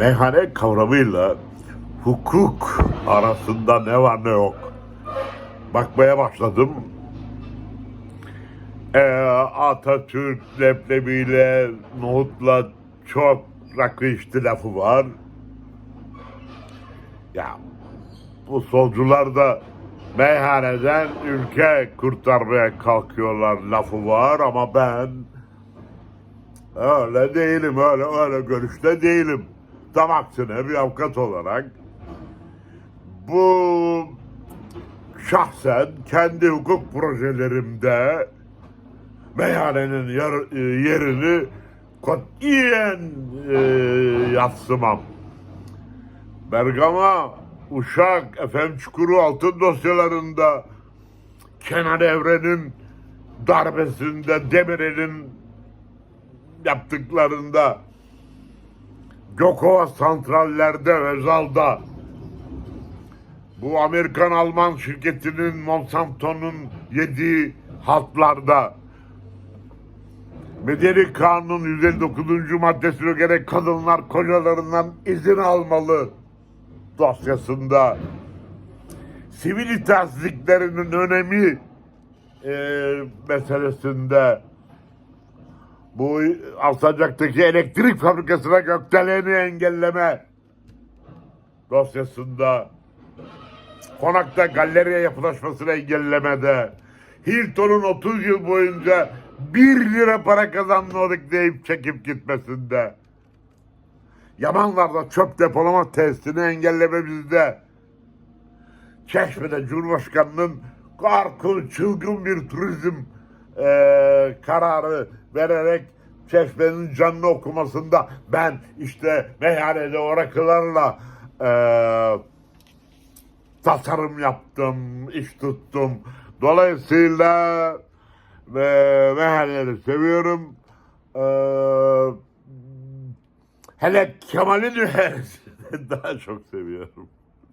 meyhane kavramıyla hukuk arasında ne var ne yok bakmaya başladım. Ee, Atatürk leblebiyle, nohutla çok rakı içti lafı var. Ya bu solcular da meyhaneden ülke kurtarmaya kalkıyorlar lafı var ama ben öyle değilim öyle öyle görüşte değilim. Tam bir avukat olarak bu şahsen kendi hukuk projelerimde meyhanenin yer- e, yerini katiyen e, yatsımam. Bergama, Uşak, Efem Çukuru altın dosyalarında Kenan Evren'in darbesinde Demirel'in yaptıklarında Gökova santrallerde, Özal'da. Bu Amerikan-Alman şirketinin Monsanto'nun yediği haltlarda Medeni Kanun'un 159. maddesine göre kadınlar kocalarından izin almalı dosyasında. Sivil itaatsizliklerinin önemi e, meselesinde bu Alsancak'taki elektrik fabrikasına gökdeleni engelleme dosyasında Konakta galeriye yapılaşmasını engellemede, Hilton'un 30 yıl boyunca 1 lira para kazanmadık deyip çekip gitmesinde, Yamanlar'da çöp depolama testini engellememizde, Çeşme'de Cumhurbaşkanı'nın korkunç çılgın bir turizm eee, kararı vererek Çeşme'nin canını okumasında ben işte meyhanede orakılarla eee tasarım yaptım, iş tuttum. Dolayısıyla ve meyhaneleri seviyorum. Ee, hele Kemal'in daha çok seviyorum.